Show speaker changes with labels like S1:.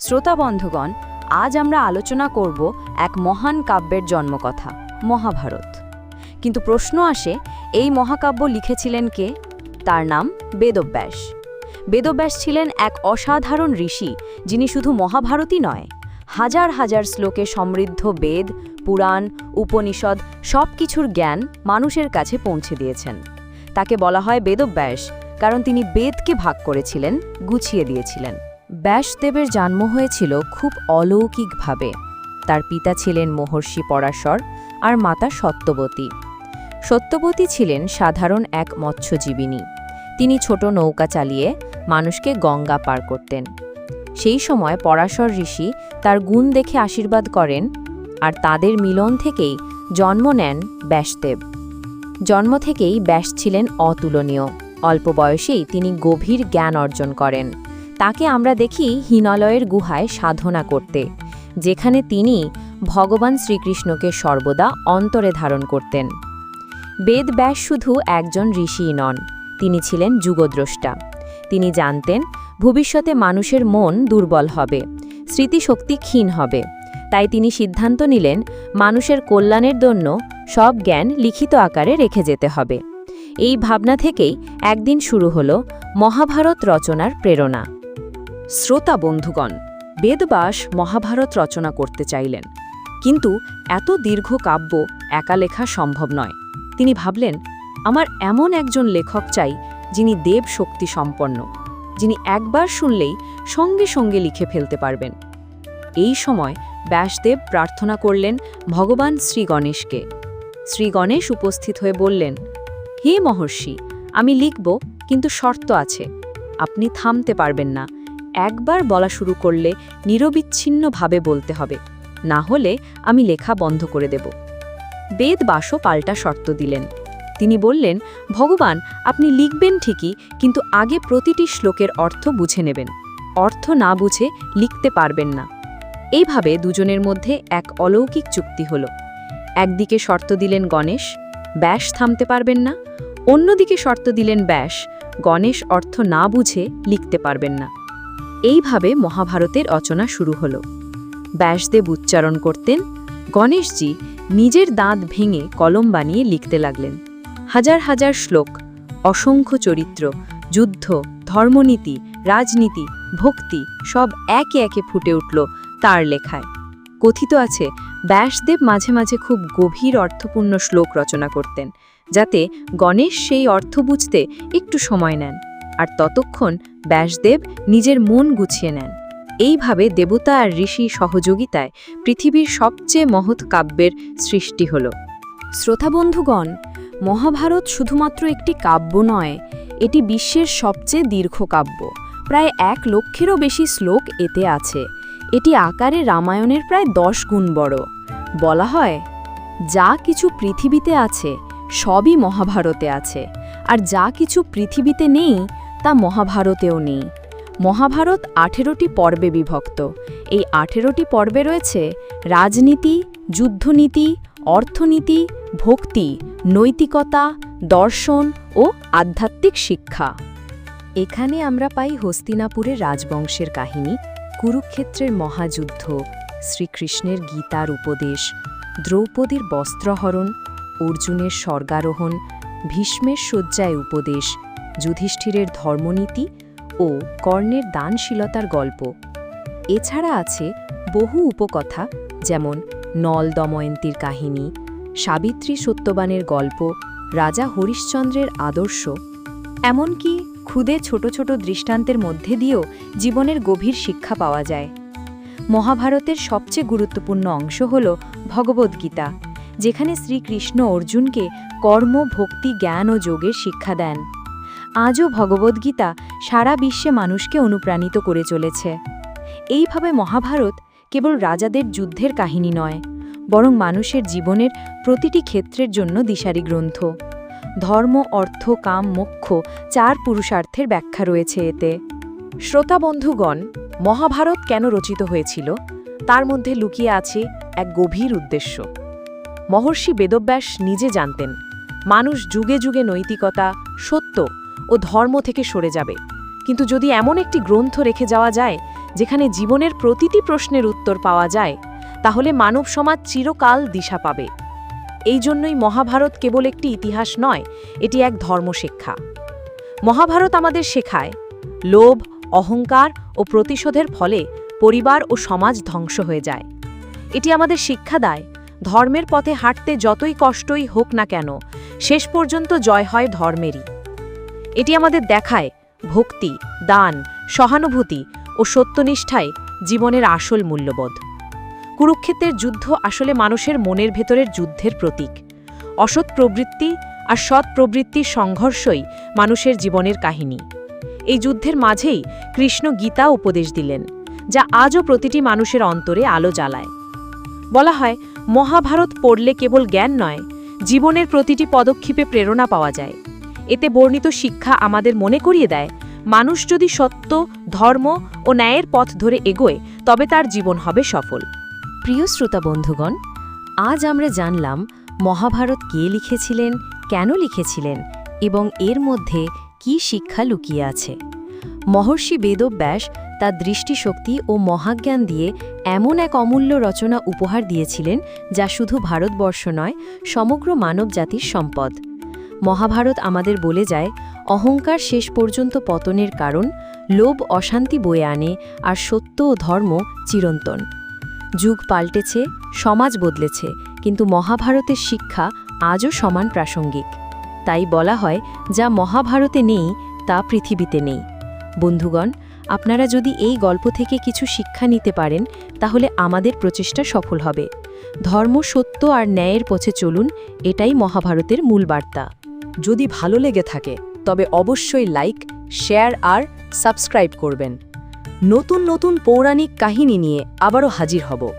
S1: শ্রোতা বন্ধুগণ, আজ আমরা আলোচনা করব এক মহান কাব্যের জন্মকথা, মহাভারত। কিন্তু প্রশ্ন আসে, এই মহাকাব্য লিখেছিলেন কে? তার নাম বেদব্যাস। বেদব্যাস ছিলেন এক অসাধারণ ঋষি, যিনি শুধু মহাভারতই নয়, হাজার হাজার শ্লোকে সমৃদ্ধ বেদ, পুরাণ, উপনিষদ সব কিছুর জ্ঞান মানুষের কাছে পৌঁছে দিয়েছেন। তাকে বলা হয় বেদব্যাস, কারণ তিনি বেদকে ভাগ করেছিলেন, গুছিয়ে দিয়েছিলেন। ব্যাসদেবের জন্ম হয়েছিল খুব অলৌকিকভাবে। তার পিতা ছিলেন মহর্ষি পরাশর আর মাতা সত্যবতী। সত্যবতী ছিলেন সাধারণ এক মৎস্যজীবিনী। তিনি ছোট নৌকা চালিয়ে মানুষকে গঙ্গা পার করতেন। সেই সময় পরাশর ঋষি তার গুণ দেখে আশীর্বাদ করেন আর তাদের মিলন থেকেই জন্ম নেন ব্যাসদেব। জন্ম থেকেই ব্যাস ছিলেন অতুলনীয়। অল্প বয়সেই তিনি গভীর জ্ঞান অর্জন করেন। তাকে আমরা দেখি হিমালয়ের গুহায় সাধনা করতে, যেখানে তিনি ভগবান শ্রীকৃষ্ণকে সর্বদা অন্তরে ধারণ করতেন। বেদ ব্যাস শুধু একজন ঋষিই নন, তিনি ছিলেন যুগদ্রষ্টা। তিনি জানতেন, ভবিষ্যতে মানুষের মন দুর্বল হবে, স্মৃতিশক্তি ক্ষীণ হবে, তাই তিনি সিদ্ধান্ত নিলেন, মানুষের কল্যাণের জন্য সব জ্ঞান লিখিত আকারে রেখে যেতে হবে। এই ভাবনা থেকেই একদিন শুরু হল মহাভারত রচনার প্রেরণা। শ্রোতা বন্ধুগণ, বেদবাস মহাভারত রচনা করতে চাইলেন। কিন্তু এত দীর্ঘ কাব্য একা লেখা সম্ভব নয়। তিনি ভাবলেন, আমার এমন একজন লেখক চাই যিনি দেব শক্তি সম্পন্ন, যিনি একবার শুনলেই সঙ্গে সঙ্গে লিখে ফেলতে পারবেন। এই সময় ব্যাসদেব প্রার্থনা করলেন ভগবান শ্রী গণেশকে। শ্রী গণেশ উপস্থিত হয়ে বললেন, হে মহর্ষি, আমি লিখব, কিন্তু শর্ত আছে। আপনি থামতে পারবেন না। একবার বলা শুরু করলে নিরবিচ্ছিন্নভাবে বলতে হবে, না হলে আমি লেখা বন্ধ করে দেব। বেদ বাসও পাল্টা শর্ত দিলেন। তিনি বললেন, ভগবান, আপনি লিখবেন ঠিকই, কিন্তু আগে প্রতিটি শ্লোকের অর্থ বুঝে নেবেন। অর্থ না বুঝে লিখতে পারবেন না। এইভাবে দুজনের মধ্যে এক অলৌকিক চুক্তি হল। একদিকে শর্ত দিলেন গণেশ, ব্যাস থামতে পারবেন না। অন্যদিকে শর্ত দিলেন ব্যাস, গণেশ অর্থ না বুঝে লিখতে পারবেন না। এইভাবে মহাভারতের রচনা শুরু হল। ব্যাসদেব উচ্চারণ করতেন, গণেশজি নিজের দাঁত ভেঙে কলম বানিয়ে লিখতে লাগলেন। হাজার হাজার শ্লোক, অসংখ্য চরিত্র, যুদ্ধ, ধর্মনীতি, রাজনীতি, ভক্তি, সব একে একে ফুটে উঠল তার লেখায়। কথিত আছে, ব্যাসদেব মাঝে মাঝে খুব গভীর অর্থপূর্ণ শ্লোক রচনা করতেন, যাতে গণেশ সেই অর্থ বুঝতে একটু সময় নেন। আর ততক্ষণ ব্যাসদেব নিজের মন গুছিয়ে নেন। এইভাবে দেবতা আর ঋষি সহযোগিতায় পৃথিবীর সবচেয়ে মহৎ কাব্যের সৃষ্টি হল। শ্রোতাবন্ধুগণ মহাভারত শুধুমাত্র একটি কাব্য নয়, এটি বিশ্বের সবচেয়ে দীর্ঘ কাব্য। প্রায় এক লক্ষেরও বেশি শ্লোক এতে আছে। এটি আকারে রামায়ণের প্রায় দশ গুণ বড়। বলা হয়, যা কিছু পৃথিবীতে আছে, সবই মহাভারতে আছে। আর যা কিছু পৃথিবীতে নেই তা মহাভারতেও নেই। মহাভারত আঠেরোটি পর্বে বিভক্ত। এই আঠেরোটি পর্বে রয়েছে রাজনীতি, যুদ্ধনীতি, অর্থনীতি, ভক্তি, নৈতিকতা, দর্শন ও আধ্যাত্মিক শিক্ষা। এখানে আমরা পাই হস্তিনাপুরের রাজবংশের কাহিনী, কুরুক্ষেত্রের মহাযুদ্ধ, শ্রীকৃষ্ণের গীতার উপদেশ, দ্রৌপদীর বস্ত্রহরণ, অর্জুনের স্বর্গারোহণ, ভীষ্মের শয্যায় উপদেশ যুধিষ্ঠিরের ধর্মনীতি ও কর্ণের দানশীলতার গল্প। এছাড়া আছে বহু উপকথা, যেমন নল দময়ন্তীর কাহিনী, সাবিত্রী সত্যবানের গল্প, রাজা হরিশ্চন্দ্রের আদর্শ। এমনকি ক্ষুদে ছোট ছোট দৃষ্টান্তের মধ্যে দিয়েও জীবনের গভীর শিক্ষা পাওয়া যায়। মহাভারতের সবচেয়ে গুরুত্বপূর্ণ অংশ হল ভগবদ্গীতা যেখানে শ্রীকৃষ্ণ অর্জুনকে কর্ম, ভক্তি, জ্ঞান ও যোগের শিক্ষা দেন। আজও ভগবদ্গীতা সারা বিশ্বে মানুষকে অনুপ্রাণিত করে চলেছে। এইভাবে মহাভারত কেবল রাজাদের যুদ্ধের কাহিনী নয়, বরং মানুষের জীবনের প্রতিটি ক্ষেত্রের জন্য দিশারি গ্রন্থ। ধর্ম, অর্থ, কাম, মোক্ষ চার পুরুষার্থের ব্যাখ্যা রয়েছে এতে। শ্রোতা বন্ধুগণ মহাভারত কেন রচিত হয়েছিল? তার মধ্যে লুকিয়ে আছে এক গভীর উদ্দেশ্য। মহর্ষি বেদব্যাস নিজে জানতেন, মানুষ যুগে যুগে নৈতিকতা, সত্য ও ধর্ম থেকে সরে যাবে। কিন্তু যদি এমন একটি গ্রন্থ রেখে যাওয়া যায়,
S2: যেখানে জীবনের প্রতিটি প্রশ্নের উত্তর পাওয়া যায়, তাহলে মানব সমাজ চিরকাল দিশা পাবে। এই জন্যই মহাভারত কেবল একটি ইতিহাস নয়, এটি এক ধর্মশিক্ষা। মহাভারত আমাদের শেখায়, লোভ, অহংকার ও প্রতিশোধের ফলে পরিবার ও সমাজ ধ্বংস হয়ে যায়। এটি আমাদের শিক্ষা দেয়, ধর্মের পথে হাঁটতে যতই কষ্টই হোক না কেন, শেষ পর্যন্ত জয় হয় ধর্মেরই। এটি আমাদের দেখায় ভক্তি, দান, সহানুভূতি ও সত্যনিষ্ঠায় জীবনের আসল মূল্যবোধ। কুরুক্ষেত্রের যুদ্ধ আসলে মানুষের মনের ভেতরের যুদ্ধের প্রতীক। অসৎ প্রবৃত্তি আর সৎ প্রবৃত্তির সংঘর্ষই মানুষের জীবনের কাহিনী। এই যুদ্ধের মাঝেই কৃষ্ণ গীতা উপদেশ দিলেন, যা আজও প্রতিটি মানুষের অন্তরে আলো জ্বালায়। বলা হয়, মহাভারত পড়লে কেবল জ্ঞান নয়, জীবনের প্রতিটি পদক্ষেপে প্রেরণা পাওয়া যায়। এতে বর্ণিত শিক্ষা আমাদের মনে করিয়ে দেয়। মানুষ যদি সত্য, ধর্ম ও ন্যায়ের পথ ধরে এগোয়, তবে তার জীবন হবে সফল।
S1: প্রিয় শ্রোতা বন্ধুগণ, আজ আমরা জানলাম মহাভারত কে লিখেছিলেন, কেন লিখেছিলেন এবং এর মধ্যে কি শিক্ষা লুকিয়ে আছে। মহর্ষি বেদব্যাস তার দৃষ্টিশক্তি ও মহাজ্ঞান দিয়ে এমন এক অমূল্য রচনা উপহার দিয়েছিলেন যা শুধু ভারতবর্ষ নয়, সমগ্র মানবজাতির সম্পদ। মহাভারত আমাদের বলে যায়, অহংকার শেষ পর্যন্ত পতনের কারণ, লোভ অশান্তি বয়ে আনে, আর সত্য ও ধর্ম চিরন্তন। যুগ পাল্টেছে, সমাজ বদলেছে, কিন্তু মহাভারতের শিক্ষা আজও সমান প্রাসঙ্গিক। তাই বলা হয়, যা মহাভারতে নেই, তা পৃথিবীতে নেই। বন্ধুগণ, আপনারা যদি এই গল্প থেকে কিছু শিক্ষা নিতে পারেন, তাহলে আমাদের প্রচেষ্টা সফল হবে। ধর্ম সত্য আর ন্যায়ের পথে চলুন, এটাই মহাভারতের মূল বার্তা।
S2: যদি ভালো লেগে থাকে, তবে অবশ্যই লাইক শেয়ার আর সাবস্ক্রাইব করবেন। নতুন নতুন পৌরাণিক কাহিনী নিয়ে আবারও হাজির হব।